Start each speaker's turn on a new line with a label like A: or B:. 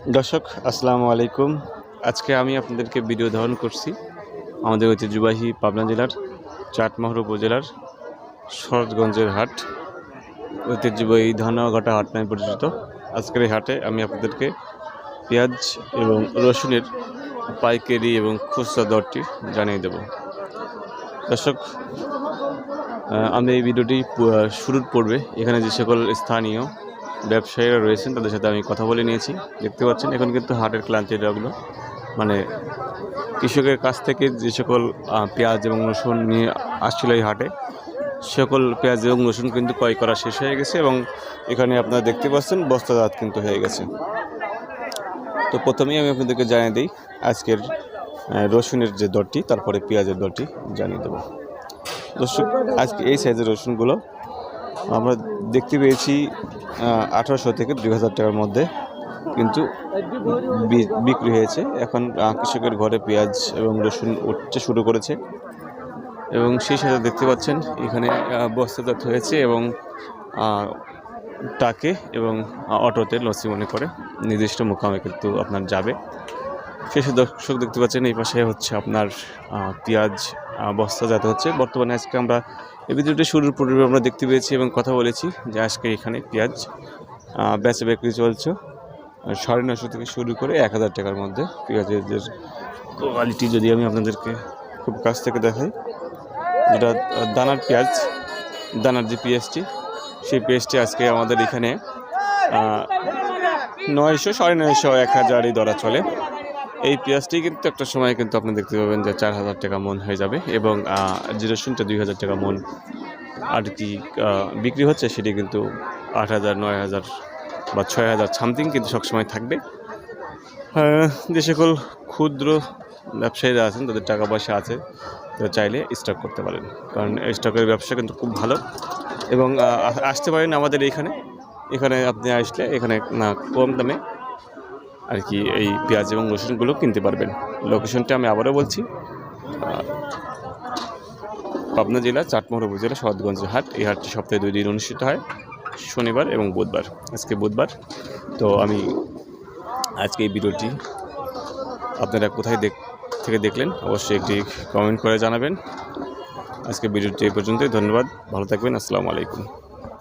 A: দর্শক, আসসালামু আলাইকুম। আজকে আমি আপনাদেরকে ভিডিও ধারণ করছি আমাদের ঐতিহ্যবাহী পাবনা জেলার চাটমহর উপজেলার শরৎগঞ্জের হাট, ঐতিহ্যবাহী ধানাঘাটা হাট নামে পরিচিত। আজকের এই হাটে আমি আপনাদেরকে পেঁয়াজ এবং রসুনের পাইকারি এবং খুচরা দরটি জানিয়ে দেব। দর্শক আমি এই ভিডিওটি শুরুর পূর্বে এখানে যে সকল স্থানীয় ব্যবসায়ীরা রয়েছেন, তাদের সাথে আমি কথা বলে নিয়েছি। দেখতে পাচ্ছেন, এখন কিন্তু হাটের ক্লান্তি লাগল মানে কৃষকের কাছ থেকে যে সকল পেঁয়াজ এবং রসুন নিয়ে আসছিল এই হাটে, সকল পেঁয়াজ এবং রসুন কিন্তু ক্রয় করা শেষ হয়ে গেছে এবং এখানে আপনারা দেখতে পাচ্ছেন বস্তাজাত কিন্তু হয়ে গেছে। তো প্রথমেই আমি আপনাদেরকে জানিয়ে দিই, আজকের রসুনের যে দরটি, তারপরে পেঁয়াজের দরটি জানিয়ে দেবো। দর্শক, আজকে এই সাইজের রসুনগুলো আমরা দেখতে পেয়েছি আঠারোশো থেকে দুই হাজার টাকার মধ্যে কিন্তু বিক্রি হয়েছে। এখন কৃষকের ঘরে পেঁয়াজ এবং রসুন উঠতে শুরু করেছে। এবং সেই সাথে দেখতে পাচ্ছেন, এখানে বস্তাজাত হয়েছে এবং টাকে এবং অটোতে লসি মনে করে। নির্দিষ্ট মোকামে কিন্তু আপনার যাবে। শেষে দর্শক দেখতে পাচ্ছেন, এই পাশে হচ্ছে আপনার পেঁয়াজ আহ, যাতে হচ্ছে। বর্তমানে আজকে আমরা এই ভিডিওটি শুরুর পূর্বে আমরা দেখতে পেয়েছি এবং কথা বলেছি যে আজকে এখানে পেঁয়াজ বেচা বিক্রি চলছে। সাড়ে নশো থেকে শুরু করে এক হাজার টাকার মধ্যে পেঁয়াজের কোয়ালিটি যদি আমি আপনাদেরকে খুব কাছ থেকে দেখাই যেটা দানার পেঁয়াজ দানার যে পেঁয়াজটি সেই পেঁয়াজটি আজকে আমাদের এখানে নয়শো সাড়ে নয়শো এক হাজার দরা চলে। এই পেঁয়াজটি কিন্তু একটা সময় কিন্তু আপনি দেখতে পাবেন যে চার হাজার টাকা মন হয়ে যাবে এবং যে রসুনটা দুই হাজার টাকা মন আর কি বিক্রি হচ্ছে সেটি কিন্তু আট হাজার, নয় হাজার বা ছয় হাজার সামথিং কিন্তু সবসময় থাকবে। যে সকল ক্ষুদ্র ব্যবসায়ীরা আছেন, তাদের টাকা পয়সা আছে, তারা চাইলে স্টক করতে পারেন। কারণ স্টকের ব্যবসা কিন্তু খুব ভালো এবং আসতে পারেন আমাদের এখানে। এখানে আপনি আসলে এখানে, না, কম দামে আর কি এই পেঁয়াজ এবং রসুনগুলো কিনতে পারবেন। লোকেশনটা আমি আবারও বলছি পাবনা জেলা, চাটমোহর উপজেলা সদগঞ্জ হাট। এই হাটটি সপ্তাহে দুই দিন অনুষ্ঠিত হয়, শনিবার এবং বুধবার। আজকে বুধবার, তো আমি আজকে এই ভিডিওটি আপনারা কোথায় দেখ, থেকে দেখলেন অবশ্যই একটি কমেন্ট করে জানাবেন। আজকে ভিডিওটি এই পর্যন্তই, ধন্যবাদ, ভালো থাকবেন, আসসালামু আলাইকুম।